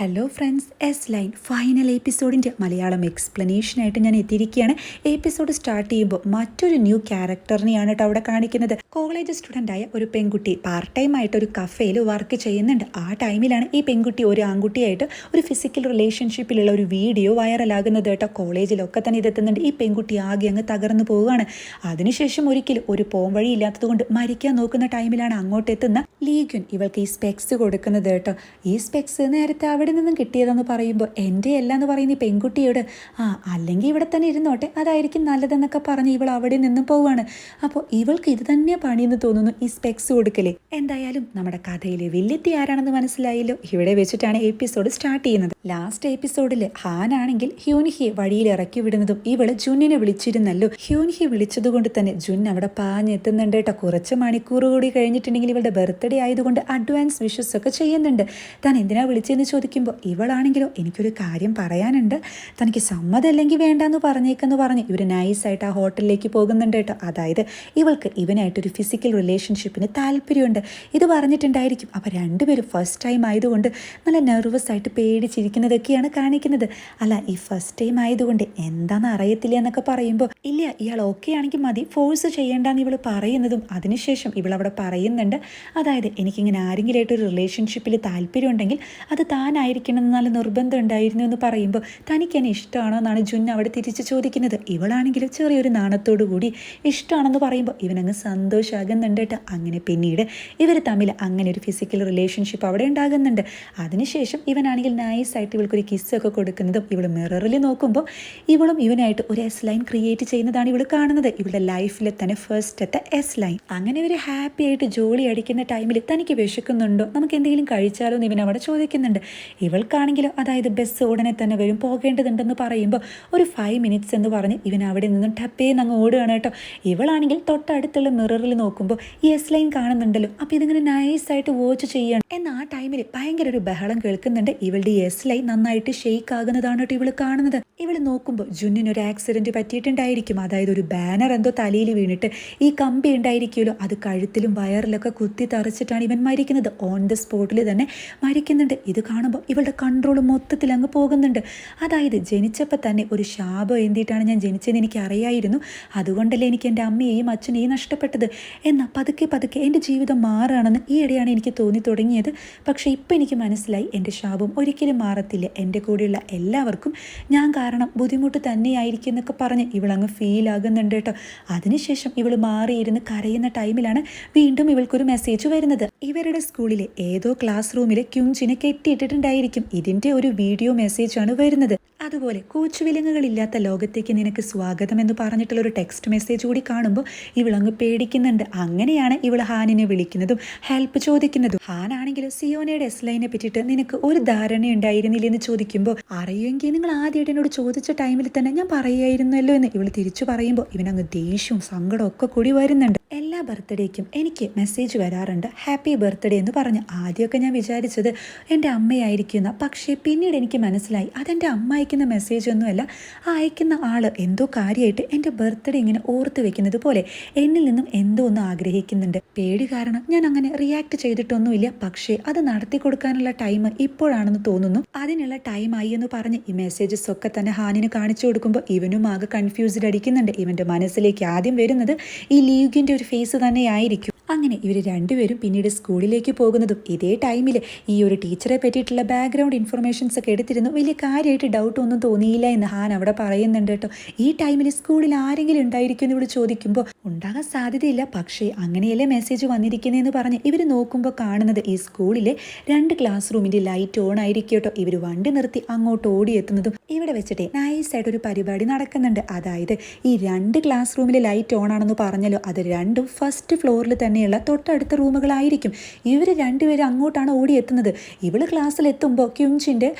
Hello friends S line final എപ്പിസോഡിന്റെ Malayalam എക്സ്പ്ലനേഷനായിട്ട് ഞാൻ എത്തിയിരിക്കുകയാണ്. എപ്പിസോഡ് സ്റ്റാർട്ട് ചെയ്യുമ്പോൾ മറ്റൊരു ന്യൂ ക്യാരക്ടറിനെയാണ് കേട്ടോ അവിടെ കാണിക്കുന്നത്. കോളേജ് സ്റ്റുഡന്റായ ഒരു പെൺകുട്ടി പാർട്ട് ടൈം ആയിട്ട് ഒരു കഫേയിൽ വർക്ക് ചെയ്യുന്നുണ്ട്. ആ ടൈമിലാണ് ഈ പെൺകുട്ടി ഒരു ആൺകുട്ടിയായിട്ട് ഒരു ഫിസിക്കൽ റിലേഷൻഷിപ്പിലുള്ള ഒരു വീഡിയോ വൈറലാകുന്നത് കേട്ടോ കോളേജിലൊക്കെ തന്നെ ഇതെത്തുന്നുണ്ട്. ഈ പെൺകുട്ടി ആകെ അങ്ങ് തകർന്നു പോവുകയാണ്. അതിനുശേഷം ഒരിക്കലും ഒരു പോം വഴി ഇല്ലാത്തതുകൊണ്ട് മരിക്കാൻ നോക്കുന്ന ടൈമിലാണ് അങ്ങോട്ടെത്തുന്ന ലീഗ്യൻ ഇവൾക്ക് ഈ സ്പെക്സ് കൊടുക്കുന്നത് കേട്ടോ ഈ സ്പെക്സ് നേരത്തെ അവിടെ നിന്നും കിട്ടിയതെന്ന് പറയുമ്പോൾ എന്റെ അല്ല എന്ന് പറയുന്ന ഈ പെൺകുട്ടിയോട് ആ അല്ലെങ്കിൽ ഇവിടെ തന്നെ ഇരുന്നോട്ടെ അതായിരിക്കും നല്ലതെന്നൊക്കെ പറഞ്ഞ് ഇവൾ അവിടെ നിന്നും പോവുകയാണ് അപ്പോൾ ഇവൾക്ക് ഇത് തന്നെ പണിയെന്ന് തോന്നുന്നു ഈ സ്പെക്സ് കൊടുക്കലേ. എന്തായാലും നമ്മുടെ കഥയിലെ വില്ലെത്തി ആരാണെന്ന് മനസ്സിലായല്ലോ. ഇവിടെ വെച്ചിട്ടാണ് എപ്പിസോഡ് സ്റ്റാർട്ട് ചെയ്യുന്നത്. ലാസ്റ്റ് എപ്പിസോഡിൽ ഹാനാണെങ്കിൽ ഹ്യൂൻഹിയെ വഴിയിൽ ഇറക്കി വിടുന്നതും ഇവൾ ജുന്നിനെ വിളിച്ചിരുന്നല്ലോ. ഹ്യൂൻഹി വിളിച്ചതുകൊണ്ട് തന്നെ ജുൻ അവിടെ പാഞ്ഞെത്തുന്നുണ്ട് കേട്ടോ. കുറച്ച് മണിക്കൂർ കൂടി കഴിഞ്ഞിട്ടുണ്ടെങ്കിൽ ഇവളുടെ ബർത്ത്ഡേ ആയതുകൊണ്ട് അഡ്വാൻസ് വിഷസ് ഒക്കെ ചെയ്യുന്നുണ്ട്. താൻ എന്തിനാ വിളിച്ചതെന്ന് ചോദിക്കുമ്പോൾ ഇവളാണെങ്കിലോ എനിക്കൊരു കാര്യം പറയാനുണ്ട്. തനിക്ക് സമ്മതമല്ലെങ്കിൽ വേണ്ടെന്ന് പറഞ്ഞേക്കെന്ന് പറഞ്ഞ് ഇവർ നൈസായിട്ട് ആ ഹോട്ടലിലേക്ക് പോകുന്നുണ്ട് കേട്ടോ. അതായത് ഇവൾക്ക് ഇവനായിട്ടൊരു ഫിസിക്കൽ റിലേഷൻഷിപ്പിന് താല്പര്യമുണ്ട്. ഇത് പറഞ്ഞിട്ടുണ്ടായിരിക്കും. അപ്പോൾ രണ്ടുപേരും ഫസ്റ്റ് ടൈം ആയതുകൊണ്ട് നല്ല നെർവസ് ആയിട്ട് പേടിച്ചിരിക്കുന്നതൊക്കെയാണ് കാണിക്കുന്നത്. അല്ല ഈ ഫസ്റ്റ് ടൈം ആയതുകൊണ്ട് എന്താണെന്ന് അറിയത്തില്ല എന്നൊക്കെ പറയുമ്പോൾ ഇല്ല ഇയാൾ ഓക്കെ ആണെങ്കിൽ മതി. ഫോഴ്സ് ചെയ്യേണ്ടെന്ന് ഇവൾ പറയുന്നതും അതിനുശേഷം ഇവൾ പറയുന്നുണ്ട്. അതായത് എനിക്കിങ്ങനെ ആരെങ്കിലുമായിട്ട് ഒരു റിലേഷൻഷിപ്പിൽ താല്പര്യമുണ്ടെങ്കിൽ അത് താനായിരിക്കണം എന്ന് നല്ല നിർബന്ധം ഉണ്ടായിരുന്നു എന്ന് പറയുമ്പോൾ തനിക്ക് എന്നെ ഇഷ്ടമാണോ എന്നാണ് ജുൻ അവിടെ തിരിച്ച് ചോദിക്കുന്നത്. ഇവളാണെങ്കിലും ചെറിയൊരു നാണത്തോടു കൂടി ഇഷ്ടമാണെന്ന് പറയുമ്പോൾ ഇവനങ്ങ് സന്തോഷമാകുന്നുണ്ട് കേട്ടോ. അങ്ങനെ പിന്നീട് ഇവർ തമ്മിൽ അങ്ങനെ ഒരു ഫിസിക്കൽ റിലേഷൻഷിപ്പ് അവിടെ ഉണ്ടാകുന്നുണ്ട്. അതിനുശേഷം ഇവനാണെങ്കിൽ നൈസായിട്ട് ഇവൾക്കൊരു കിസ്സൊക്കെ കൊടുക്കുന്നതും ഇവൾ മിററിൽ നോക്കുമ്പോൾ ഇവളും ഇവനായിട്ട് ഒരു എസ് ലൈൻ ക്രിയേറ്റ് ചെയ്യുന്നതാണ് ഇവൾ കാണുന്നത്. ഇവളുടെ ലൈഫിലെ തന്നെ ഫസ്റ്റത്തെ എസ് ലൈൻ അങ്ങനെ ഇവർ ഹാപ്പി ആയിട്ട് ജോലി അടിക്കുന്ന ടൈമിൽ തനിക്ക് വിശക്കുന്നുണ്ടോ? നമുക്ക് എന്തെങ്കിലും കഴിച്ചാലോ എന്ന് ഇവൻ അവിടെ ചോദിക്കുന്നുണ്ട്. ഇവൾക്കാണെങ്കിലോ അതായത് ബസ് ഉടനെ തന്നെ വരും പോകേണ്ടതുണ്ടെന്ന് പറയുമ്പോൾ ഒരു ഫൈവ് മിനിറ്റ്സ് എന്ന് പറഞ്ഞ് ഇവൻ അവിടെ നിന്നും ടപ്പേന്ന് അങ്ങ് ഓടുകയാണ് കേട്ടോ. ഇവളാണെങ്കിൽ തൊട്ടടുത്തുള്ള മിററിൽ നോക്കുമ്പോൾ ഈ എസ് ലൈൻ കാണുന്നുണ്ടല്ലോ. അപ്പോൾ ഇതിങ്ങനെ നൈസായിട്ട് വാച്ച് ചെയ്യണം. എന്നാൽ ആ ടൈമിൽ ഭയങ്കര ഒരു ബഹളം കേൾക്കുന്നുണ്ട്. ഇവളുടെ എസ് ലൈൻ നന്നായിട്ട് ഷെയ്ക്ക് ആകുന്നതാണ് കേട്ടോ ഇവൾ കാണുന്നത്. ഇവൾ നോക്കുമ്പോൾ ജുന്നിന് ഒരു ആക്സിഡന്റ് പറ്റിയിട്ടുണ്ടായിരിക്കും. അതായത് ഒരു ബാനർ എന്തോ തലയിൽ വീണിട്ട് ഈ കമ്പി ഉണ്ടായിരിക്കുമല്ലോ. അത് കഴുത്തിലും വയറിലൊക്കെ കുത്തി തറച്ചിട്ടാണ് ഇവൻ മരിക്കുന്നത്. ഓൺ ദ സ്പോട്ടിൽ തന്നെ മരിക്കുന്നുണ്ട്. ഇത് കാണുമ്പോൾ ഇവളുടെ കൺട്രോൾ മൊത്തത്തിൽ അങ്ങ് പോകുന്നുണ്ട്. അതായത് ജനിച്ചപ്പോൾ തന്നെ ഒരു ശാപം എന്തിയിട്ടാണ് ഞാൻ ജനിച്ചതെന്ന് എനിക്ക് അറിയായിരുന്നു അതുകൊണ്ടല്ലേ എനിക്ക് എന്റെ അമ്മയെയും അച്ഛനെയും നഷ്ടപ്പെട്ടത്. എന്നാൽ പതുക്കെ പതുക്കെ എന്റെ ജീവിതം മാറുകയാണെന്ന് ഇടയാണ് എനിക്ക് തോന്നി തുടങ്ങിയത്. പക്ഷേ ഇപ്പം എനിക്ക് മനസ്സിലായി എന്റെ ശാപം ഒരിക്കലും മാറത്തില്ല. എന്റെ കൂടെയുള്ള എല്ലാവർക്കും ഞാൻ കാരണം ബുദ്ധിമുട്ട് തന്നെയായിരിക്കും എന്നൊക്കെ പറഞ്ഞ് ഇവളങ്ങ് ഫീൽ ആകുന്നുണ്ട് കേട്ടോ. അതിനുശേഷം ഇവൾ മാറിയിരുന്ന് കരയുന്ന ടൈമിലാണ് വീണ്ടും ഇവൾക്കൊരു മെസ്സേജ് വരുന്നത്. ഇവരുടെ സ്കൂളിലെ ഏതോ ക്ലാസ് റൂമിൽ ക്യുഞ്ചിനെ കെട്ടിയിട്ടിട്ടുണ്ടായിരിക്കും ഇതിന്റെ ഒരു വീഡിയോ മെസ്സേജ് ആണ് വരുന്നത്. അതുപോലെ കൂച്ചുവിലങ്ങുകളില്ലാത്ത ലോകത്തേക്ക് നിനക്ക് സ്വാഗതം എന്ന് പറഞ്ഞിട്ടുള്ള ഒരു ടെക്സ്റ്റ് മെസ്സേജ് കൂടി കാണുമ്പോൾ ഇവളങ്ങ് പേടിക്കുന്നുണ്ട്. അങ്ങനെയാണ് ഇവൾ ഹാനിനെ വിളിക്കുന്നതും ഹെൽപ്പ് ചോദിക്കുന്നതും. ഹാനാണെങ്കിൽ സിയോനയുടെ എസ് ലൈനെ പറ്റിയിട്ട് നിനക്ക് ഒരു ധാരണ ഉണ്ടായിരുന്നില്ല എന്ന് ചോദിക്കുമ്പോൾ അറിയുമെങ്കിൽ നിങ്ങൾ ആദ്യമായിട്ട് എന്നോട് ചോദിച്ച ടൈമിൽ തന്നെ ഞാൻ പറയായിരുന്നല്ലോ എന്ന് ഇവൾ തിരിച്ചു പറയുമ്പോൾ ഇവനങ്ങ് ദേഷ്യവും സങ്കടവും ഒക്കെ കൂടി വരുന്നുണ്ട്. എല്ലാ ബർത്ത്ഡേക്കും എനിക്ക് മെസ്സേജ് വരാറുണ്ട്. ഹാപ്പി ബർത്ത്ഡേ എന്ന് പറഞ്ഞ് ആദ്യമൊക്കെ ഞാൻ വിചാരിച്ചത് എന്റെ അമ്മയായിരിക്കുന്ന പക്ഷേ പിന്നീട് എനിക്ക് മനസ്സിലായി അതെന്റെ അമ്മ അയക്കുന്ന മെസ്സേജ് ഒന്നുമല്ല ആ അയക്കുന്ന ആൾ എന്തോ കാര്യമായിട്ട് എന്റെ ബർത്ത്ഡേ ഇങ്ങനെ ഓർത്ത് വെക്കുന്നത് പോലെ എന്നിൽ നിന്നും എന്തോ ഒന്ന് ആഗ്രഹിക്കുന്നുണ്ട്. പേടി കാരണം ഞാൻ അങ്ങനെ റിയാക്ട് ചെയ്തിട്ടൊന്നുമില്ല. പക്ഷേ അത് നടത്തി കൊടുക്കാനുള്ള ടൈം ഇപ്പോഴാണെന്ന് തോന്നുന്നു. അതിനുള്ള ടൈം ആയി എന്ന് പറഞ്ഞ് ഈ മെസ്സേജസ് ഒക്കെ തന്നെ ഹാനിന് കാണിച്ചു കൊടുക്കുമ്പോൾ ഇവനും ആകെ കൺഫ്യൂസ്ഡ് അടിക്കുന്നുണ്ട്. ഇവന്റെ മനസ്സിലേക്ക് ആദ്യം വരുന്നത് ഈ ലീഗിന്റെ ഒരു ഫേസ് തന്നെയായിരിക്കും. അങ്ങനെ ഇവർ രണ്ടുപേരും പിന്നീട് സ്കൂളിലേക്ക് പോകുന്നതും ഇതേ ടൈമിൽ ഈ ഒരു ടീച്ചറെ പറ്റിയിട്ടുള്ള ബാക്ക്ഗ്രൗണ്ട് ഇൻഫർമേഷൻസ് ഒക്കെ എടുത്തിരുന്നു. വലിയ കാര്യമായിട്ട് ഡൗട്ട് ഒന്നും തോന്നിയില്ല എന്ന് ഹാൻ അവിടെ പറയുന്നുണ്ട് കേട്ടോ. ഈ ടൈമിൽ സ്കൂളിൽ ആരെങ്കിലും ഉണ്ടായിരിക്കും എന്ന് ഇവിടെ ചോദിക്കുമ്പോൾ ഉണ്ടാകാൻ സാധ്യതയില്ല. പക്ഷേ അങ്ങനെയല്ലേ മെസ്സേജ് വന്നിരിക്കുന്നതെന്ന് പറഞ്ഞ് ഇവർ നോക്കുമ്പോൾ കാണുന്നത് ഈ സ്കൂളിലെ രണ്ട് ക്ലാസ് റൂമിന്റെ ലൈറ്റ് ഓൺ ആയിരിക്കും കേട്ടോ. ഇവർ വണ്ടി നിർത്തി അങ്ങോട്ട് ഓടിയെത്തുന്നതും ഇവിടെ വെച്ചിട്ട് നൈസായിട്ട് ഒരു പരിപാടി നടക്കുന്നുണ്ട്. അതായത് ഈ രണ്ട് ക്ലാസ് റൂമിലെ ലൈറ്റ് ഓൺ ആണെന്ന് പറഞ്ഞല്ലോ അത് രണ്ടും ഫസ്റ്റ് ഫ്ലോറിൽ തന്നെയുള്ള തൊട്ടടുത്ത റൂമുകളായിരിക്കും ഇവർ രണ്ടുപേരും അങ്ങോട്ടാണ് ഓടിയെത്തുന്നത്. ഇവൾ ക്ലാസ്സിൽ എത്തുമ്പോൾ ക്യുഞ്ചിന്റെ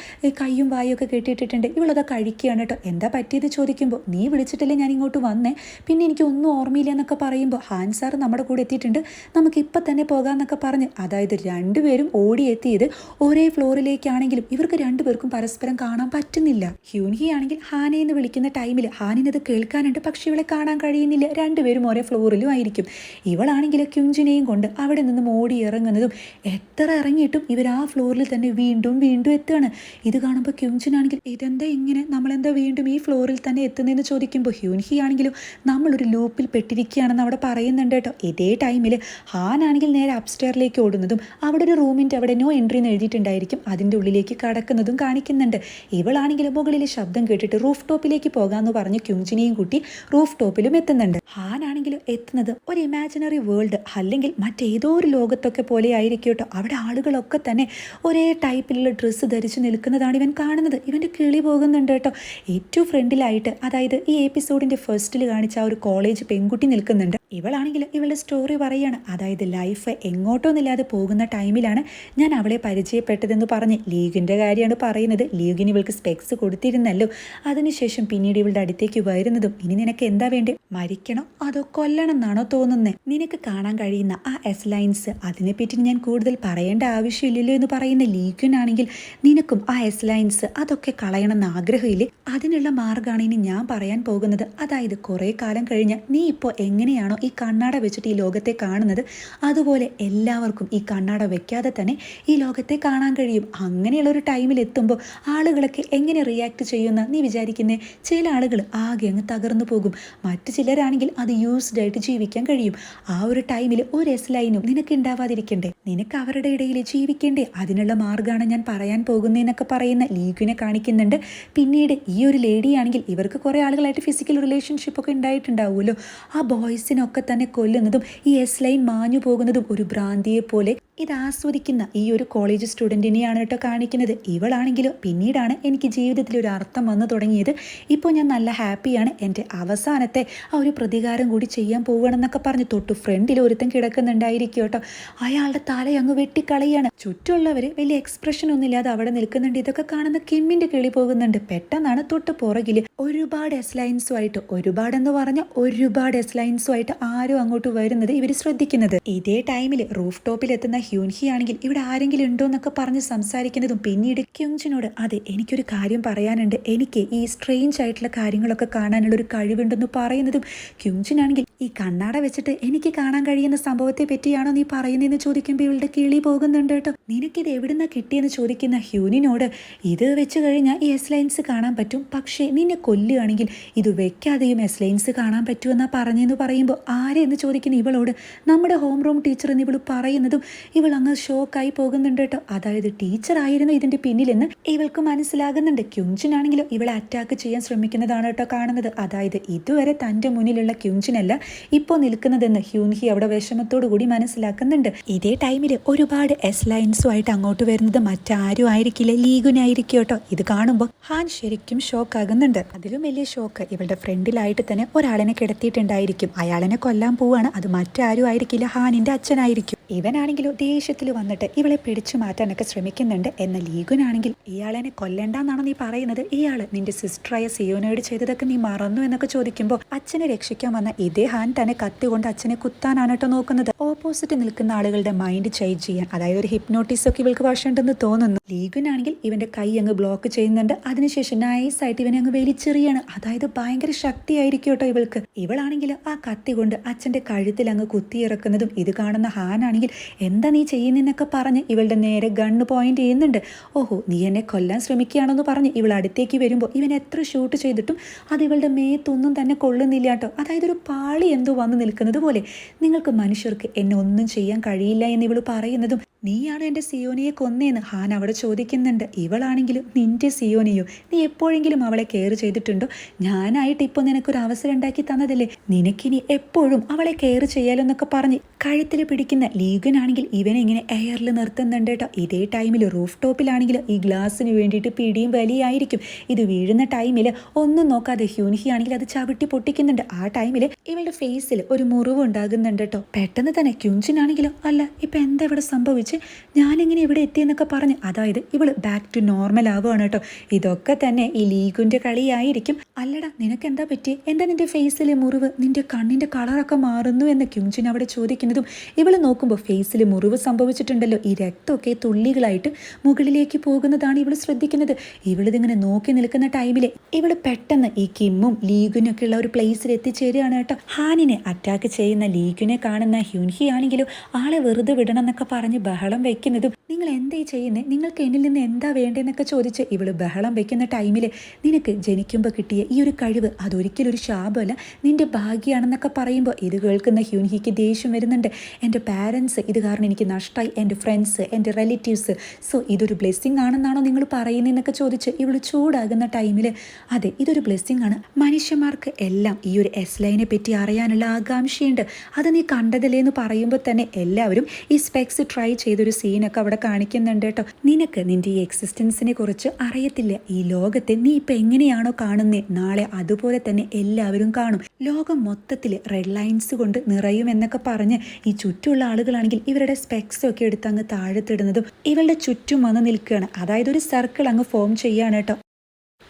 കൈയും വായും ഒക്കെ കെട്ടിയിട്ടിട്ടുണ്ട്. ഇവളത് കഴിക്കുകയാണ് കേട്ടോ. എന്താ പറ്റിയത് ചോദിക്കുമ്പോൾ നീ വിളിച്ചിട്ടല്ലേ ഞാൻ ഇങ്ങോട്ട് വന്നേ? പിന്നെ എനിക്ക് ഒന്നും ഓർമ്മയില്ല എന്നൊക്കെ പറയുമ്പോൾ ഹാൻ സാർ നമ്മുടെ കൂടെ എത്തിയിട്ടുണ്ട്. നമുക്ക് ഇപ്പം തന്നെ പോകാമെന്നൊക്കെ പറഞ്ഞ് അതായത് രണ്ടുപേരും ഓടിയെത്തിയത് ഒരേ ഫ്ലോറിലേക്കാണെങ്കിലും ഇവർക്ക് രണ്ടുപേർക്കും പരസ്പരം കാണാൻ പറ്റുന്നില്ല. ഹ്യൂൻ ഹ്യൂൻഹി ആണെങ്കിൽ ഹാനെ എന്ന് വിളിക്കുന്ന ടൈമിൽ ഹാനിനത് കേൾക്കാനുണ്ട് പക്ഷെ ഇവളെ കാണാൻ കഴിയുന്നില്ല. രണ്ടുപേരും ഒരേ ഫ്ലോറിലും ആയിരിക്കും. ഇവളാണെങ്കിൽ ക്യുഞ്ചിനെയും കൊണ്ട് അവിടെ നിന്നും ഓടി ഇറങ്ങുന്നതും എത്ര ഇറങ്ങിയിട്ടും ഇവർ ആ ഫ്ലോറിൽ തന്നെ വീണ്ടും വീണ്ടും എത്തുകയാണ് ഇത് കാണുമ്പോൾ ക്യൂഞ്ചിനാണെങ്കിൽ ഇതെന്താ ഇങ്ങനെ? നമ്മളെന്താ വീണ്ടും ഈ ഫ്ലോറിൽ തന്നെ എത്തുന്നതെന്ന് ചോദിക്കുമ്പോൾ ഹ്യൂൻഹി ആണെങ്കിലും നമ്മളൊരു ലൂപ്പിൽ പെട്ടിരിക്കുകയാണെന്ന് അവിടെ പറയുന്നുണ്ട് കേട്ടോ. ഇതേ ടൈമിൽ ഹാനാണെങ്കിൽ നേരെ അപ്സ്റ്റെയറിലേക്ക് ഓടുന്നതും അവിടെ ഒരു റൂമിന്റെ അവിടെ നോ എൻട്രി എന്ന് എഴുതിയിട്ടുണ്ടായിരിക്കും. അതിന്റെ ഉള്ളിലേക്ക് കടക്കുന്നതും കാണിക്കുന്നുണ്ട്. ഇവളാണെങ്കിൽ മുകളിലെ ശബ്ദം കേട്ടിട്ട് റൂഫ് ടോപ്പിലേക്ക് പോകാമെന്ന് പറഞ്ഞ് ക്യൂഞ്ചിനെയും കൂട്ടി റൂഫ് ടോപ്പിലും എത്തുന്നുണ്ട്. ഹാനാണെങ്കിലും എത്തുന്നത് ഒരു ഇമാജിനറി വേൾഡ് അല്ലെങ്കിൽ മറ്റേതോ ഒരു ലോകത്തൊക്കെ പോലെ ആയിരിക്കും കേട്ടോ. അവിടെ ആളുകളൊക്കെ തന്നെ ഒരേ ടൈപ്പിലുള്ള ഡ്രസ്സ് ധരിച്ച് നിൽക്കുന്നതാണ് ഇവൻ കാണുന്നത്. ഇവന്റെ കിളി പോകുന്നുണ്ട് കേട്ടോ. ഏറ്റവും ഫ്രണ്ടിലായിട്ട് അതായത് ഈ എപ്പിസോഡിന്റെ ഫസ്റ്റിൽ കാണിച്ച ആ ഒരു കോളേജ് പെൺകുട്ടി നിൽക്കുന്നുണ്ട്. ഇവളാണെങ്കിൽ ഇവളുടെ സ്റ്റോറി പറയാണ്. അതായത് ലൈഫ് എങ്ങോട്ടൊന്നില്ലാതെ പോകുന്ന ടൈമിലാണ് ഞാൻ അവളെ പരിചയപ്പെട്ടതെന്ന് പറഞ്ഞ് ലീഗിന്റെ കാര്യമാണ് പറയുന്നത്. ലീഗിന് ഇവൾക്ക് സ്പെക്സ് കൊടുത്തിരുന്നല്ലോ. അതിനുശേഷം പിന്നീട് ഇവളുടെ അടുത്തേക്ക് വരുന്നതും ഇനി നിനക്ക് എന്താ വേണ്ടി? മരിക്കണോ? അതോ കൊല്ലണം എന്നാണോ തോന്നുന്നത് നിനക്ക് കാണാൻ കഴിയുന്ന ആ എസ് ലൈൻസ് അതിനെപ്പറ്റി ഞാൻ കൂടുതൽ പറയേണ്ട ആവശ്യമില്ലല്ലോ എന്ന് പറയുന്ന ലീഗിനാണെങ്കിൽ നിനക്കും ആ എസ് ലൈൻസ് അതൊക്കെ കളയണമെന്ന് ആഗ്രഹമില്ലേ? അതിനുള്ള മാർഗമാണ് ഇനി ഞാൻ പറയാൻ പോകുന്നത്. അതായത് കുറേ കാലം കഴിഞ്ഞ് നീ ഇപ്പോൾ എങ്ങനെയാണോ ഈ കണ്ണാട വെച്ചിട്ട് ഈ ലോകത്തെ കാണുന്നത്. അതുപോലെ എല്ലാവർക്കും ഈ കണ്ണാട വെക്കാതെ തന്നെ ഈ ലോകത്തെ കാണാൻ കഴിയും. അങ്ങനെയുള്ള ഒരു ടൈമിൽ എത്തുമ്പോൾ ആളുകളൊക്കെ എങ്ങനെ റിയാക്ട് ചെയ്യുന്ന നീ വിചാരിക്കുന്നേ? ചില ആളുകൾ ആകെ അങ്ങ് തകർന്നു പോകും. മറ്റു ചിലരാണെങ്കിൽ അത് യൂസ്ഡ് ആയിട്ട് ജീവിക്കാൻ കഴിയും. ആ ഒരു ടൈമിൽ ഒരു എസ് ലൈനും നിനക്ക് ഉണ്ടാവാതിരിക്കണ്ടേ നിനക്ക് അവരുടെ ഇടയിൽ ജീവിക്കേണ്ടേ? അതിനുള്ള മാർഗമാണ് ഞാൻ പറയാൻ പോകുന്നതെന്നൊക്കെ പറയുന്ന ലീഗിനെ കാണിക്കുന്നുണ്ട്. പിന്നീട് ഈ ഒരു ലേഡി ആണെങ്കിൽ ഇവർക്ക് കുറേ ആളുകളായിട്ട് ഫിസിക്കൽ റിലേഷൻഷിപ്പ് ഒക്കെ ഉണ്ടായിട്ടുണ്ടാവുമല്ലോ ആ ബോയ്സിനൊക്കെ തന്നെ കൊല്ലുന്നതും ഈ എസ് ലൈൻ മാഞ്ഞു പോകുന്നതും ഒരു ഭ്രാന്തിയെ പോലെ ഇത് ആസ്വദിക്കുന്ന ഈ ഒരു കോളേജ് സ്റ്റുഡന്റിനെയാണ് കേട്ടോ കാണിക്കുന്നത്. ഇവളാണെങ്കിലും പിന്നീടാണ് എനിക്ക് ജീവിതത്തിൽ ഒരു അർത്ഥം വന്നു തുടങ്ങിയത്. ഇപ്പോൾ ഞാൻ നല്ല ഹാപ്പിയാണ് എന്റെ അവസാനത്തെ ആ ഒരു പ്രതികാരം കൂടി ചെയ്യാൻ പോവുകയാണെന്നൊക്കെ പറഞ്ഞ് തൊട്ട് ഫ്രണ്ടിൽ ഒരുത്തൻ കിടക്കുന്നുണ്ടായിരിക്കും കേട്ടോ. അയാളുടെ തല അങ്ങ് വെട്ടിക്കളയാണ്. ചുറ്റുമുള്ളവർ വലിയ എക്സ്പ്രഷൻ ഒന്നുമില്ലാതെ അവിടെ നിൽക്കുന്നുണ്ട്. ഇതൊക്കെ കാണുന്ന കിമ്മിന്റെ കിളി പോകുന്നുണ്ട്. പെട്ടെന്നാണ് തൊട്ട് പുറകിൽ ഒരുപാട് എസ് ലൈൻസുമായിട്ട് ഒരുപാടെന്ന് പറഞ്ഞാൽ ഒരുപാട് എസ് ലൈൻസുമായിട്ട് ആരും അങ്ങോട്ട് വരുന്നത് ഇവർ ശ്രദ്ധിക്കുന്നത്. ഇതേ ടൈമിൽ റൂഫ് ടോപ്പിൽ എത്തുന്ന ഹ്യൂൻഹി ആണെങ്കിൽ ഇവിടെ ആരെങ്കിലും ഉണ്ടോ എന്നൊക്കെ പറഞ്ഞ് സംസാരിക്കുന്നതും പിന്നീട് ക്യുങ്ജിനോട് അതെ എനിക്കൊരു കാര്യം പറയാനുണ്ട്. എനിക്ക് ഈ സ്ട്രെയിഞ്ച് ആയിട്ടുള്ള കാര്യങ്ങളൊക്കെ കാണാനുള്ള ഒരു കഴിവുണ്ടെന്ന് പറയുന്നതും ക്യുങ്ജിനാണെങ്കിൽ ഈ കണ്ണാട വെച്ചിട്ട് എനിക്ക് കാണാൻ കഴിയുന്ന സംഭവത്തെ പറ്റിയാണോ നീ പറയുന്നതെന്ന് ചോദിക്കുമ്പോൾ ഇവളുടെ കിളി പോകുന്നുണ്ട് കേട്ടോ. നിനക്കിത് എവിടുന്ന കിട്ടിയെന്ന് ചോദിക്കുന്ന ഹ്യൂനിനോട് ഇത് വെച്ച് കഴിഞ്ഞാൽ ഈ എസ് ലൈൻസ് കാണാൻ പറ്റും. പക്ഷേ നിന്നെ കൊല്ലുകയാണെങ്കിൽ ഇത് വെക്കാതെയും എസ് ലൈൻസ് കാണാൻ പറ്റുമെന്നാണ് പറഞ്ഞെന്ന് പറയുമ്പോൾ ആരെന്ന് ചോദിക്കുന്ന ഇവളോട് നമ്മുടെ ഹോം റൂം ടീച്ചർ എന്ന് ഇവൾ പറയുന്നതും ഇവൾ അങ്ങ് ഷോക്കായി പോകുന്നുണ്ട് കേട്ടോ. അതായത് ടീച്ചർ ആയിരുന്നു ഇതിന്റെ പിന്നിലെന്ന് ഇവൾക്ക് മനസ്സിലാകുന്നുണ്ട്. ക്യുഞ്ചിനാണെങ്കിലും ഇവളെ അറ്റാക്ക് ചെയ്യാൻ ശ്രമിക്കുന്നതാണ് കേട്ടോ കാണുന്നത്. അതായത് ഇതുവരെ തന്റെ മുന്നിലുള്ള ക്യുഞ്ചിനല്ല ഇപ്പോൾ നിൽക്കുന്നതെന്ന് ഹ്യൂൻഹി അവിടെ വിഷമത്തോടു കൂടി മനസ്സിലാക്കുന്നുണ്ട്. ഇതേ ടൈമിൽ ഒരുപാട് എസ് ലൈൻസുമായിട്ട് അങ്ങോട്ട് വരുന്നത് മറ്റാരും ആയിരിക്കില്ല. ലീഗുനായിരിക്കും കേട്ടോ. ഇത് കാണുമ്പോൾ ഹാൻ ശരിക്കും ഷോക്ക് ആകുന്നുണ്ട്. അതിലും വലിയ ഷോക്ക് ഇവളുടെ ഫ്രണ്ടിലായിട്ട് തന്നെ ഒരാളിനെ കിടത്തിയിട്ടുണ്ടായിരിക്കും. അയാളിനെ കൊല്ലാൻ പോവാണ്. അത് മറ്റാരും ആയിരിക്കില്ല. ഹാനിന്റെ അച്ഛനായിരിക്കും. ഇവനാണെങ്കിലോ ദേഷ്യത്തിൽ വന്നിട്ട് ഇവളെ പിടിച്ചു മാറ്റാനൊക്കെ ശ്രമിക്കുന്നുണ്ട് എന്ന ലീഗുനാണെങ്കിൽ ഇയാളെന്നെ കൊല്ലണ്ടെന്നാണോ നീ പറയുന്നത്? ഇയാൾ നിന്റെ സിസ്റ്ററായ സിയോനോട് ചെയ്തതൊക്കെ നീ മറന്നു എന്നൊക്കെ ചോദിക്കുമ്പോൾ അച്ഛനെ രക്ഷിക്കാൻ വന്ന ഇതേ ഹാൻ തന്നെ കത്തി കൊണ്ട് അച്ഛനെ കുത്താനാണ് കേട്ടോ നോക്കുന്നത്. ഓപ്പോസിറ്റ് നിൽക്കുന്ന ആളുകളുടെ മൈൻഡ് ചേഞ്ച് ചെയ്യാൻ അതായത് ഒരു ഹിപ്നോട്ടിസ് ഒക്കെ ഇവൾക്ക് വശമുണ്ടെന്ന് തോന്നുന്നു. ലീഗുനാണെങ്കിൽ ഇവന്റെ കൈ അങ്ങ് ബ്ലോക്ക് ചെയ്യുന്നുണ്ട്. അതിനുശേഷം നൈസായിട്ട് ഇവനെ അങ്ങ് വലിച്ചെറിയാണ്. അതായത് ഭയങ്കര ശക്തിയായിരിക്കും കേട്ടോ ഇവൾക്ക്. ഇവളാണെങ്കിൽ ആ കത്തി കൊണ്ട് അച്ഛന്റെ കഴുത്തിൽ അങ്ങ് കുത്തിയിറക്കുന്നതും ഇത് കാണുന്ന ഹാനാണെങ്കിൽ എന്താ നീ ചെയ്യുന്നതെന്നൊക്കെ പറഞ്ഞ് ഇവളുടെ നേരെ ഗണ്ണ് പോയിന്റ് ചെയ്യുന്നുണ്ട്. ഓഹോ നീ എന്നെ കൊല്ലാൻ ശ്രമിക്കുകയാണെന്ന് പറഞ്ഞ് ഇവൾ അടുത്തേക്ക് വരുമ്പോൾ ഇവൻ എത്ര ഷൂട്ട് ചെയ്തിട്ടും അത് ഇവളുടെ മേത്തൊന്നും തന്നെ കൊള്ളുന്നില്ല കേട്ടോ. അതായത് ഒരു പാളി എന്തോ വന്ന് നിൽക്കുന്നത് പോലെ. നിങ്ങൾക്ക് മനുഷ്യർക്ക് എന്നെ ഒന്നും ചെയ്യാൻ കഴിയില്ല എന്ന് ഇവൾ പറയുന്നതും നീയാണ് എന്റെ സിയോനിയെ കൊന്നേന്ന് ഹാൻ അവിടെ ചോദിക്കുന്നുണ്ട്. ഇവളാണെങ്കിലും നിന്റെ സിയോനിയോ? നീ എപ്പോഴെങ്കിലും അവളെ കെയർ ചെയ്തിട്ടുണ്ടോ? ഞാനായിട്ട് ഇപ്പോൾ നിനക്കൊരു അവസരം ഉണ്ടാക്കി തന്നതല്ലേ? നിനക്കിനി എപ്പോഴും അവളെ കെയർ ചെയ്യാലെന്നൊക്കെ പറഞ്ഞ് കഴുത്തിൽ പിടിക്കുന്ന ലീഗനാണെങ്കിൽ ഇവനെ ഇങ്ങനെ എയറിൽ നിർത്തുന്നുണ്ട് കേട്ടോ. ഇതേ ടൈമിൽ റൂഫ് ടോപ്പിലാണെങ്കിൽ ഈ ഗ്ലാസ്സിന് വേണ്ടിയിട്ട് പിടിയും വലിയായിരിക്കും. ഇത് വീഴുന്ന ടൈമിൽ ഒന്നും നോക്കാതെ ഹ്യൂൻഹി ആണെങ്കിൽ അത് ചവിട്ടി പൊട്ടിക്കുന്നുണ്ട്. ആ ടൈമിൽ ഇവളുടെ ഫേസിൽ ഒരു മുറിവ് ഉണ്ടാകുന്നുണ്ട് കേട്ടോ. പെട്ടെന്ന് തന്നെ ക്യുഞ്ചിനാണെങ്കിലും അല്ല ഇപ്പം എന്താ ഇവിടെ സംഭവിച്ചത് ചോദിച്ച് ഞാനിങ്ങനെ ഇവിടെ എത്തിയെന്നൊക്കെ പറഞ്ഞ്. അതായത് ഇവൾ ബാക്ക് ടു നോർമൽ ആവുകയാണ് കേട്ടോ. ഇതൊക്കെ തന്നെ ഈ ലീഗുന്റെ കളിയായിരിക്കും. അല്ലടാ നിനക്ക് എന്താ പറ്റി എന്താ നിന്റെ ഫേസിലെ മുറിവ്? നിന്റെ കണ്ണിന്റെ കളറൊക്കെ മാറുന്നു എന്ന് ക്യുഞ്ചിൻ അവിടെ ചോദിക്കുന്നതും ഇവൾ നോക്കുമ്പോൾ ഫേസിൽ മുറിവ് സംഭവിച്ചിട്ടുണ്ടല്ലോ. ഈ രക്തമൊക്കെ തുള്ളികളായിട്ട് മുകളിലേക്ക് പോകുന്നതാണ് ഇവൾ ശ്രദ്ധിക്കുന്നത്. ഇവളിതിങ്ങനെ നോക്കി നിൽക്കുന്ന ടൈമിൽ ഇവൾ പെട്ടെന്ന് ഈ കിമ്മും ലീഗുനൊക്കെ ഉള്ള ഒരു പ്ലേസിൽ എത്തിച്ചേരുകയാണ് കേട്ടോ. ഹാനിനെ അറ്റാക്ക് ചെയ്യുന്ന ലീഗിനെ കാണുന്ന ഹ്യൂൻഹി ആണെങ്കിലും ആളെ വെറുതെ വിടണം എന്നൊക്കെ പറഞ്ഞ് ബഹളം വെക്കുന്നതും? നിങ്ങൾ എന്തേ ചെയ്യുന്നത് നിങ്ങൾക്ക് എന്നിൽ നിന്ന് എന്താ വേണ്ടതെന്നൊക്കെ ചോദിച്ച് ഇവൾ ബഹളം വെക്കുന്ന ടൈമിൽ നിനക്ക് ജനിക്കുമ്പോൾ കിട്ടിയ ഈ ഒരു കഴിവ് അതൊരിക്കലും ഒരു ശാപമല്ല. നിന്റെ ഭാഗ്യമാണെന്നൊക്കെ പറയുമ്പോൾ ഇത് കേൾക്കുന്ന ഹ്യൂൻഹിക്ക് ദേഷ്യം വരുന്നുണ്ട്. എന്റെ പാരൻസ് ഇത് കാരണം എനിക്ക് നഷ്ടമായി എന്റെ ഫ്രണ്ട്സ് എന്റെ റിലേറ്റീവ്സ് സോ ഇതൊരു ബ്ലെസ്സിങ് ആണെന്നാണോ നിങ്ങൾ പറയുന്നതെന്നൊക്കെ ചോദിച്ച് ഇവൾ ചൂടാകുന്ന ടൈമിൽ അതെ ഇതൊരു ബ്ലെസ്സിങ് ആണ്. മനുഷ്യന്മാർക്ക് എല്ലാം ഈ ഒരു എസ് ലൈനെ പറ്റി അറിയാനുള്ള ആകാംക്ഷയുണ്ട്. അത് നീ കണ്ടതല്ലേ എന്ന് പറയുമ്പോൾ തന്നെ എല്ലാവരും ഈ സ്പെക്സ് ട്രൈ ചെയ്തൊരു സീനൊക്കെ അവിടെ കാണിക്കുന്നുണ്ട് കേട്ടോ. നിനക്ക് നിന്റെ ഈ എക്സിസ്റ്റൻസിനെ കുറിച്ച് അറിയത്തില്ല. ഈ ലോകത്തെ നീ ഇപ്പം എങ്ങനെയാണോ കാണുന്നേ? നാളെ അതുപോലെ തന്നെ എല്ലാവരും കാണും. ലോകം മൊത്തത്തിൽ റെഡ് ലൈൻസ് കൊണ്ട് നിറയും എന്നൊക്കെ പറഞ്ഞ് ഈ ചുറ്റുമുള്ള ആളുകളാണെങ്കിൽ ഇവരുടെ സ്പെക്സ് ഒക്കെ എടുത്ത് അങ്ങ് താഴത്തിടുന്നതും ഇവളുടെ ചുറ്റും വന്ന് നിൽക്കുകയാണ്. അതായത് ഒരു സർക്കിൾ അങ്ങ് ഫോം ചെയ്യാണ് കേട്ടോ.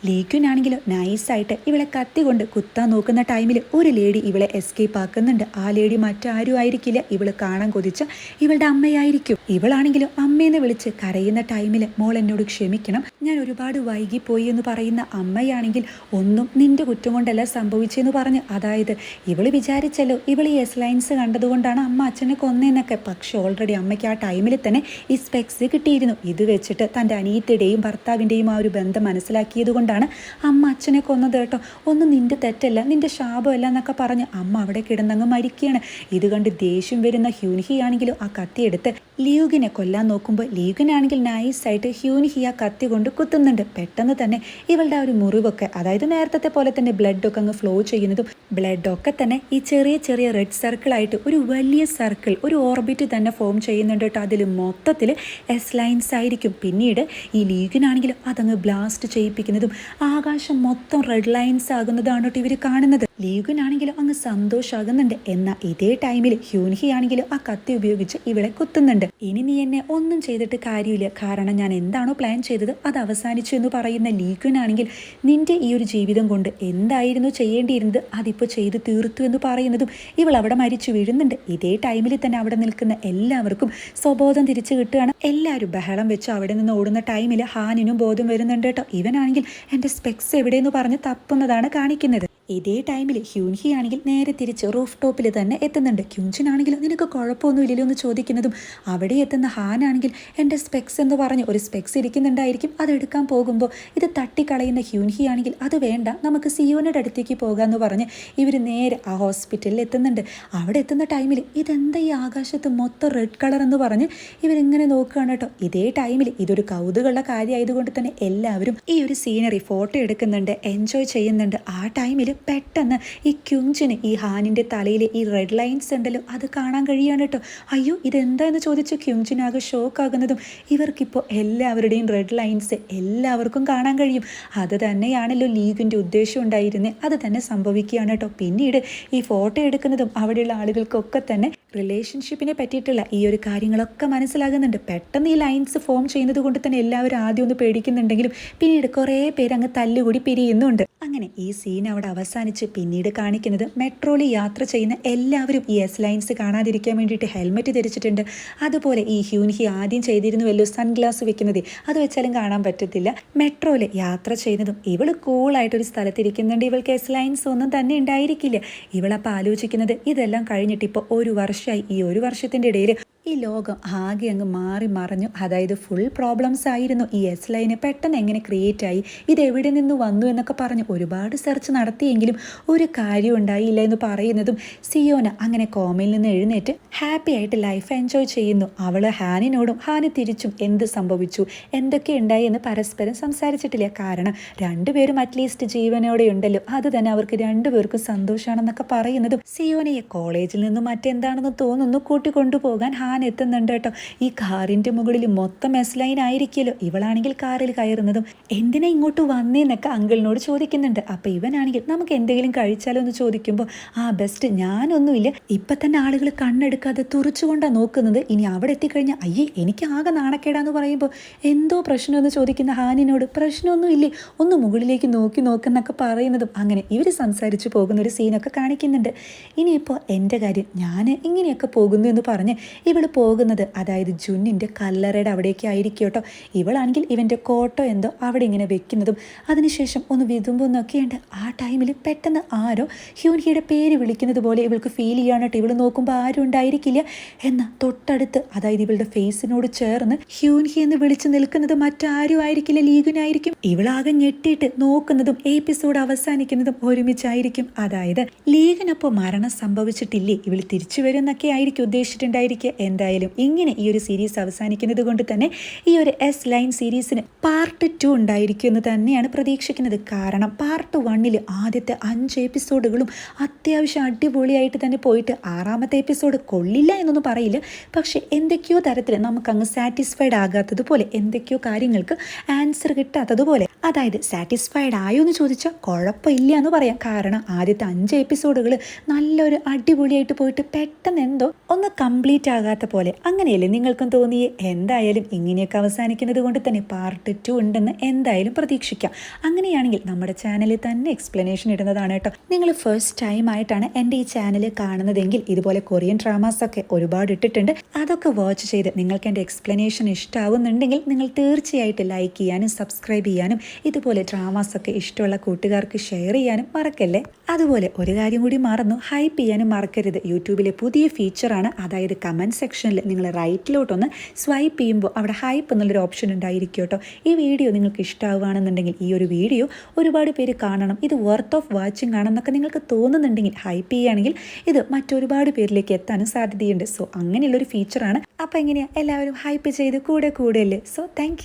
ലീക്വിനാണെങ്കിൽ നൈസായിട്ട് ഇവളെ കത്തി കൊണ്ട് കുത്താൻ നോക്കുന്ന ടൈമിൽ ഒരു ലേഡി ഇവളെ എസ്കേപ്പ് ആക്കുന്നുണ്ട്. ആ ലേഡി മറ്റാരും ആയിരിക്കില്ല. ഇവൾ കാണാൻ കൊതിച്ച ഇവളുടെ അമ്മയായിരിക്കും. ഇവളാണെങ്കിലും അമ്മയെന്ന് വിളിച്ച് കരയുന്ന ടൈമിൽ മോൾ എന്നോട് ക്ഷമിക്കണം. ഞാൻ ഒരുപാട് വൈകിപ്പോയി എന്ന് പറയുന്ന അമ്മയാണെങ്കിൽ ഒന്നും നിന്റെ കുറ്റം കൊണ്ടല്ല സംഭവിച്ചെന്ന് പറഞ്ഞ്. അതായത് ഇവൾ വിചാരിച്ചല്ലോ ഇവൾ ഈ എസ് ലൈൻസ് കണ്ടതുകൊണ്ടാണ് അമ്മ അച്ഛനെ കൊന്നേന്നൊക്കെ. പക്ഷെ ഓൾറെഡി അമ്മയ്ക്ക് ആ ടൈമിൽ തന്നെ ഈ സ്പെക്സ് കിട്ടിയിരുന്നു. ഇത് വെച്ചിട്ട് തന്റെ അനിയത്തിയുടെയും ഭർത്താവിന്റെയും ആ ഒരു ബന്ധം മനസ്സിലാക്കിയത് കൊണ്ടാണ് അമ്മ അച്ഛനെ കൊന്നത് കേട്ടോ. ഒന്ന് നിന്റെ തെറ്റല്ല നിന്റെ ശാപമല്ല എന്നൊക്കെ പറഞ്ഞ് അമ്മ അവിടെ കിടന്നങ്ങ് മരിക്കുകയാണ്. ഇത് കണ്ട് ദേഷ്യം വരുന്ന ഹ്യൂൻഹി ആണെങ്കിലും ആ കത്തിയെടുത്ത് ലീഗിനെ കൊല്ലാൻ നോക്കുമ്പോൾ ലിയുഗിനാണെങ്കിൽ നൈസായിട്ട് ഹ്യൂനിഹിയ ആ കത്തി കൊണ്ട് കുത്തുന്നുണ്ട്. പെട്ടെന്ന് തന്നെ ഇവളുടെ ആ ഒരു മുറിവൊക്കെ അതായത് നേരത്തെ പോലെ തന്നെ ബ്ലഡൊക്കെ അങ്ങ് ഫ്ലോ ചെയ്യുന്നതും ബ്ലഡൊക്കെ തന്നെ ഈ ചെറിയ ചെറിയ റെഡ് സർക്കിളായിട്ട് ഒരു വലിയ സർക്കിൾ ഒരു ഓർബിറ്റ് തന്നെ ഫോം ചെയ്യുന്നുണ്ട് കേട്ടോ. അതിൽ മൊത്തത്തിൽ എസ് ലൈൻസ് ആയിരിക്കും. പിന്നീട് ഈ ലീഗിനാണെങ്കിലും അതങ്ങ് ബ്ലാസ്റ്റ് ചെയ്യിപ്പിക്കുന്നതും ആകാശം മൊത്തം റെഡ് ലൈൻസ് ആകുന്നതാണ് കേട്ടോ ഇവർ കാണുന്നത്. ലീഗിനാണെങ്കിലും അങ്ങ് സന്തോഷാകുന്നുണ്ട്. എന്നാൽ ഇതേ ടൈമിൽ ഹ്യൂൻഹി ആണെങ്കിലും ആ കത്തി ഉപയോഗിച്ച് ഇവളെ കുത്തുന്നുണ്ട്. ഇനി നീ എന്നെ ഒന്നും ചെയ്തിട്ട് കാര്യമില്ല. കാരണം ഞാൻ എന്താണോ പ്ലാൻ ചെയ്തത് അത് അവസാനിച്ചു എന്ന് പറയുന്ന ലീഗിനാണെങ്കിൽ നിന്റെ ഈ ഒരു ജീവിതം കൊണ്ട് എന്തായിരുന്നു ചെയ്യേണ്ടിയിരുന്നത്? അതിപ്പോൾ ചെയ്തു തീർത്തു എന്ന് പറയുന്നതും ഇവൾ അവിടെ മരിച്ചു വീഴുന്നുണ്ട്. ഇതേ ടൈമിൽ തന്നെ അവിടെ നിൽക്കുന്ന എല്ലാവർക്കും സ്വബോധം തിരിച്ചു കിട്ടുകയാണ്. എല്ലാവരും ബഹളം വെച്ച് അവിടെ നിന്ന് ഓടുന്ന ടൈമിൽ ഹാനിനും ബോധം വരുന്നുണ്ട് കേട്ടോ. ഇവനാണെങ്കിൽ എന്റെ സ്പെക്സ് എവിടെയെന്ന് പറഞ്ഞ് തപ്പുന്നതാണ് കാണിക്കുന്നത്. ഇതേ ടൈമിൽ ഹ്യൂൻഹി ആണെങ്കിൽ നേരെ തിരിച്ച് റൂഫ് ടോപ്പിൽ തന്നെ എത്തുന്നുണ്ട്. ക്യൂഞ്ചിനാണെങ്കിൽ നിനക്ക് കുഴപ്പമൊന്നുമില്ലല്ലോ എന്ന് ചോദിക്കുന്നതും അവിടെ എത്തുന്ന ഹാനാണെങ്കിൽ എന്റെ സ്പെക്സ് എന്ന് പറഞ്ഞ് ഒരു സ്പെക്സ് ഇരിക്കുന്നുണ്ടായിരിക്കും. അതെടുക്കാൻ പോകുമ്പോൾ ഇത് തട്ടിക്കളയുന്ന ഹ്യൂൻഹി ആണെങ്കിൽ അത് വേണ്ട നമുക്ക് സിയോനയുടെ അടുത്തേക്ക് പോകാമെന്ന് പറഞ്ഞ് ഇവർ നേരെ ആ ഹോസ്പിറ്റലിൽ എത്തുന്നുണ്ട്. അവിടെ എത്തുന്ന ടൈമിൽ ഇതെന്താ ഈ ആകാശത്ത് മൊത്തം റെഡ് കളർ എന്ന് പറഞ്ഞ് ഇവരിങ്ങനെ നോക്കുകയാണ് കേട്ടോ. ഇതേ ടൈമിൽ ഇതൊരു കൗതുകമുള്ള കാര്യമായതുകൊണ്ട് തന്നെ എല്ലാവരും ഈ ഒരു സീനറി ഫോട്ടോ എടുക്കുന്നുണ്ട് എൻജോയ് ചെയ്യുന്നുണ്ട്. ആ ടൈമിൽ പെട്ടെന്ന് ഈ ക്യുഞ്ചിന് ഈ ഹാനിന്റെ തലയിൽ ഈ റെഡ് ലൈൻസ് ഉണ്ടല്ലോ അത് കാണാൻ കഴിയാണ് കേട്ടോ. അയ്യോ ഇതെന്താന്ന് ചോദിച്ചു ക്യുഞ്ചിനാകെ ഷോക്കാകുന്നതും ഇവർക്കിപ്പോൾ എല്ലാവരുടെയും റെഡ് ലൈൻസ് എല്ലാവർക്കും കാണാൻ കഴിയും. അത് തന്നെയാണല്ലോ ലീഗിന്റെ ഉദ്ദേശം ഉണ്ടായിരുന്നത് അത് തന്നെ സംഭവിക്കുകയാണ് കേട്ടോ. പിന്നീട് ഈ ഫോട്ടോ എടുക്കുന്നതും അവിടെയുള്ള ആളുകൾക്കൊക്കെ തന്നെ റിലേഷൻഷിപ്പിനെ പറ്റിയിട്ടുള്ള ഈ ഒരു കാര്യങ്ങളൊക്കെ മനസ്സിലാകുന്നുണ്ട്. പെട്ടെന്ന് ഈ ലൈൻസ് ഫോം ചെയ്യുന്നത് കൊണ്ട് തന്നെ എല്ലാവരും ആദ്യം ഒന്ന് പേടിക്കുന്നുണ്ടെങ്കിലും പിന്നീട് കുറേ പേര് അങ്ങ് തല്ലുകൂടി പിരിയുന്നുണ്ട്. അങ്ങനെ ഈ സീൻ അവിടെ അവസാനിച്ച് പിന്നീട് കാണിക്കുന്നത് മെട്രോയിൽ യാത്ര ചെയ്യുന്ന എല്ലാവരും ഈ എസ് ലൈൻസ് കാണാതിരിക്കാൻ വേണ്ടിയിട്ട് ഹെൽമെറ്റ് ധരിച്ചിട്ടുണ്ട്. അതുപോലെ ഈ ഹ്യൂൻഹി ആദ്യം ചെയ്തിരുന്നുവല്ലോ സൺഗ്ലാസ് വെക്കുന്നത്. അത് വെച്ചാലും കാണാൻ പറ്റത്തില്ല. മെട്രോയിൽ യാത്ര ചെയ്യുന്നതും ഇവൾ കൂളായിട്ടൊരു സ്ഥലത്തിരിക്കുന്നുണ്ട്. ഇവൾക്ക് എസ് ലൈൻസ് ഒന്നും തന്നെ ഉണ്ടായിരിക്കില്ല. ഇവളപ്പോൾ ആലോചിക്കുന്നത് ഇതെല്ലാം കഴിഞ്ഞിട്ട് ഇപ്പോൾ ഒരു വർഷമായി ഈ ഒരു വർഷത്തിന്റെ ഇടയിൽ ഈ ലോകം ആകെ അങ്ങ് മാറി മറഞ്ഞു. അതായത് ഫുൾ പ്രോബ്ലംസ് ആയിരുന്നു. ഈ എസ് ലൈന് പെട്ടെന്ന് എങ്ങനെ ക്രിയേറ്റ് ആയി? ഇത് എവിടെ നിന്ന് വന്നു എന്നൊക്കെ പറഞ്ഞു ഒരുപാട് സെർച്ച് നടത്തിയെങ്കിലും ഒരു കാര്യം ഉണ്ടായില്ല എന്ന് പറയുന്നതും സിയോന അങ്ങനെ കോമയിൽ നിന്ന് എഴുന്നേറ്റ് ഹാപ്പി ആയിട്ട് ലൈഫ് എൻജോയ് ചെയ്യുന്നു. അവൾ ഹാനിനോടും ഹാനി തിരിച്ചും എന്ത് സംഭവിച്ചു? എന്തൊക്കെ ഉണ്ടായി എന്ന് പരസ്പരം സംസാരിച്ചിട്ടില്ല. കാരണം രണ്ടുപേരും അറ്റ്ലീസ്റ്റ് ജീവനോടെ ഉണ്ടല്ലോ. അത് തന്നെ അവർക്ക് രണ്ടുപേർക്കും സന്തോഷമാണെന്നൊക്കെ പറയുന്നതും സിയോനയെ കോളേജിൽ നിന്നും മറ്റെന്താണെന്ന് തോന്നുന്നു കൂട്ടിക്കൊണ്ടുപോകാൻ ഹാൻ എത്തുന്നുണ്ട് കേട്ടോ. ഈ കാറിന്റെ മുകളിൽ മൊത്തം എസ് ലൈൻ ആയിരിക്കുമല്ലോ. ഇവളാണെങ്കിൽ കാറിൽ കയറുന്നതും എന്തിനാ ഇങ്ങോട്ട് വന്നേന്നൊക്കെ അങ്കിളിനോട് ചോദിക്കുന്നുണ്ട്. അപ്പോൾ ഇവനാണെങ്കിൽ നമുക്ക് എന്തെങ്കിലും കഴിച്ചാലോ എന്ന് ചോദിക്കുമ്പോൾ ആ ബെസ്റ്റ് ഞാനൊന്നുമില്ല. ഇപ്പം തന്നെ ആളുകൾ കണ്ണെടുക്കാതെ തുറച്ചുകൊണ്ടാണ് നോക്കുന്നത്. ഇനി അവിടെ എത്തിക്കഴിഞ്ഞാൽ അയ്യേ എനിക്ക് ആകെ നാണക്കേടാന്ന് പറയുമ്പോൾ എന്തോ പ്രശ്നമെന്ന് ചോദിക്കുന്ന ഹാനിനോട് പ്രശ്നമൊന്നും ഇല്ലേ ഒന്ന് മുകളിലേക്ക് നോക്കി നോക്കുന്നൊക്കെ പറയുന്നതും അങ്ങനെ ഇവർ സംസാരിച്ച് പോകുന്ന ഒരു സീനൊക്കെ കാണിക്കുന്നുണ്ട്. ഇനിയിപ്പോൾ എന്റെ കാര്യം ഞാൻ ഇങ്ങനെയൊക്കെ പോകുന്നു എന്ന് പറഞ്ഞ് ഇവൾ പോകുന്നത്. അതായത് ജുന്നിന്റെ കല്ലറയുടെ അവിടേക്ക് ആയിരിക്കും കേട്ടോ. ഇവളാണെങ്കിൽ ഇവന്റെ കോട്ടോ എന്തോ അവിടെ ഇങ്ങനെ വെക്കുന്നതും അതിനുശേഷം ഒന്ന് വിതുമ്പുന്നൊക്കെയുണ്ട് ആ ടൈമിൽ പെട്ടെന്ന് ആരോ ഹ്യൂൻഹിയുടെ പേര് വിളിക്കുന്നത് പോലെ ഇവൾക്ക് ഫീൽ ചെയ്യാണ് കേട്ടോ ഇവൾ നോക്കുമ്പോൾ ആരും ഉണ്ടായിരിക്കില്ല. എന്ന തൊട്ടടുത്ത് അതായത് ഇവളുടെ ഫേസിനോട് ചേർന്ന് ഹ്യൂൻഹി എന്ന് വിളിച്ച് നിൽക്കുന്നത് മറ്റാരും ആയിരിക്കില്ല ലീഗുനായിരിക്കും. ഇവളാകെ ഞെട്ടിയിട്ട് നോക്കുന്നതും എപ്പിസോഡ് അവസാനിക്കുന്നതും ഒരുമിച്ചായിരിക്കും. അതായത് ലീഗിനൊപ്പം മരണം സംഭവിച്ചിട്ടില്ലേ? ഇവൾ തിരിച്ചു വരും എന്നൊക്കെ ആയിരിക്കും ഉദ്ദേശിച്ചിട്ടുണ്ടായിരിക്കുക. എന്തായാലും ഇങ്ങനെ ഈ ഒരു സീരീസ് അവസാനിക്കുന്നത് കൊണ്ട് തന്നെ ഈ ഒരു എസ് ലൈൻ സീരീസിന് പാർട്ട് ടു ഉണ്ടായിരിക്കും എന്ന് തന്നെയാണ് പ്രതീക്ഷിക്കുന്നത്. കാരണം പാർട്ട് വണ്ണിൽ ആദ്യത്തെ അഞ്ച് എപ്പിസോഡുകളും അത്യാവശ്യം അടിപൊളിയായിട്ട് തന്നെ പോയിട്ട് ആറാമത്തെ എപ്പിസോഡ് കൊള്ളില്ല എന്നൊന്നും പറയില്ല. പക്ഷേ എന്തൊക്കെയോ തരത്തിൽ നമുക്കങ്ങ് സാറ്റിസ്ഫൈഡ് ആകാത്തതുപോലെ എന്തൊക്കെയോ കാര്യങ്ങൾക്ക് ആൻസർ കിട്ടാത്തതുപോലെ അതായത് സാറ്റിസ്ഫൈഡ് ആയോ എന്ന് ചോദിച്ചാൽ കുഴപ്പമില്ല എന്ന് പറയാം. കാരണം ആദ്യത്തെ അഞ്ച് എപ്പിസോഡുകൾ നല്ലൊരു അടിപൊളിയായിട്ട് പോയിട്ട് പെട്ടെന്ന് എന്തോ ഒന്ന് കംപ്ലീറ്റ് ആകാത്ത പോലെ അങ്ങനെയല്ലേ നിങ്ങൾക്കും തോന്നിയേ? എന്തായാലും ഇങ്ങനെയൊക്കെ അവസാനിക്കുന്നത് കൊണ്ട് തന്നെ പാർട്ട് ടു ഉണ്ടെന്ന് എന്തായാലും പ്രതീക്ഷിക്കാം. അങ്ങനെയാണെങ്കിൽ നമ്മുടെ ചാനലിൽ തന്നെ എക്സ്പ്ലനേഷൻ ഇടുന്നതാണ് കേട്ടോ. നിങ്ങൾ ഫസ്റ്റ് ടൈം ആയിട്ടാണ് എന്റെ ഈ ചാനൽ കാണുന്നതെങ്കിൽ ഇതുപോലെ കൊറിയൻ ഡ്രാമാസ് ഒക്കെ ഒരുപാട് ഇട്ടിട്ടുണ്ട്. അതൊക്കെ വാച്ച് ചെയ്ത് നിങ്ങൾക്ക് എന്റെ എക്സ്പ്ലനേഷൻ ഇഷ്ടമാവുന്നുണ്ടെങ്കിൽ നിങ്ങൾ തീർച്ചയായിട്ടും ലൈക്ക് ചെയ്യാനും സബ്സ്ക്രൈബ് ചെയ്യാനും ഇതുപോലെ ഡ്രാമാസ് ഒക്കെ ഇഷ്ടമുള്ള കൂട്ടുകാർക്ക് ഷെയർ ചെയ്യാനും മറക്കല്ലേ? അതുപോലെ ഒരു കാര്യം കൂടി മറന്നു. ഹൈപ്പ് ചെയ്യാനും മറക്കരുത്. യൂട്യൂബിലെ പുതിയ ഫീച്ചറാണ് അതായത് കമന്റ് സെക്ഷനിൽ നിങ്ങൾ റൈറ്റിലോട്ടൊന്ന് സ്വൈപ്പ് ചെയ്യുമ്പോൾ അവിടെ ഹൈപ്പ് എന്നുള്ളൊരു ഓപ്ഷൻ ഉണ്ടായിരിക്കും കേട്ടോ ഈ വീഡിയോ നിങ്ങൾക്ക് ഇഷ്ടമാവുകയാണെന്നുണ്ടെങ്കിൽ ഈ ഒരു വീഡിയോ ഒരുപാട് പേര് കാണണം. ഇത് വർത്ത് ഓഫ് വാച്ചിങ് ആണെന്നൊക്കെ നിങ്ങൾക്ക് തോന്നുന്നുണ്ടെങ്കിൽ ഹൈപ്പ് ചെയ്യുകയാണെങ്കിൽ ഇത് മറ്റൊരുപാട് പേരിലേക്ക് എത്താനും സാധ്യതയുണ്ട്. സോ അങ്ങനെയുള്ളൊരു ഫീച്ചറാണ് അപ്പോൾ എങ്ങനെയാണ് എല്ലാവരും ഹൈപ്പ് ചെയ്ത് കൂടെ കൂടെയല്ലേ? So thank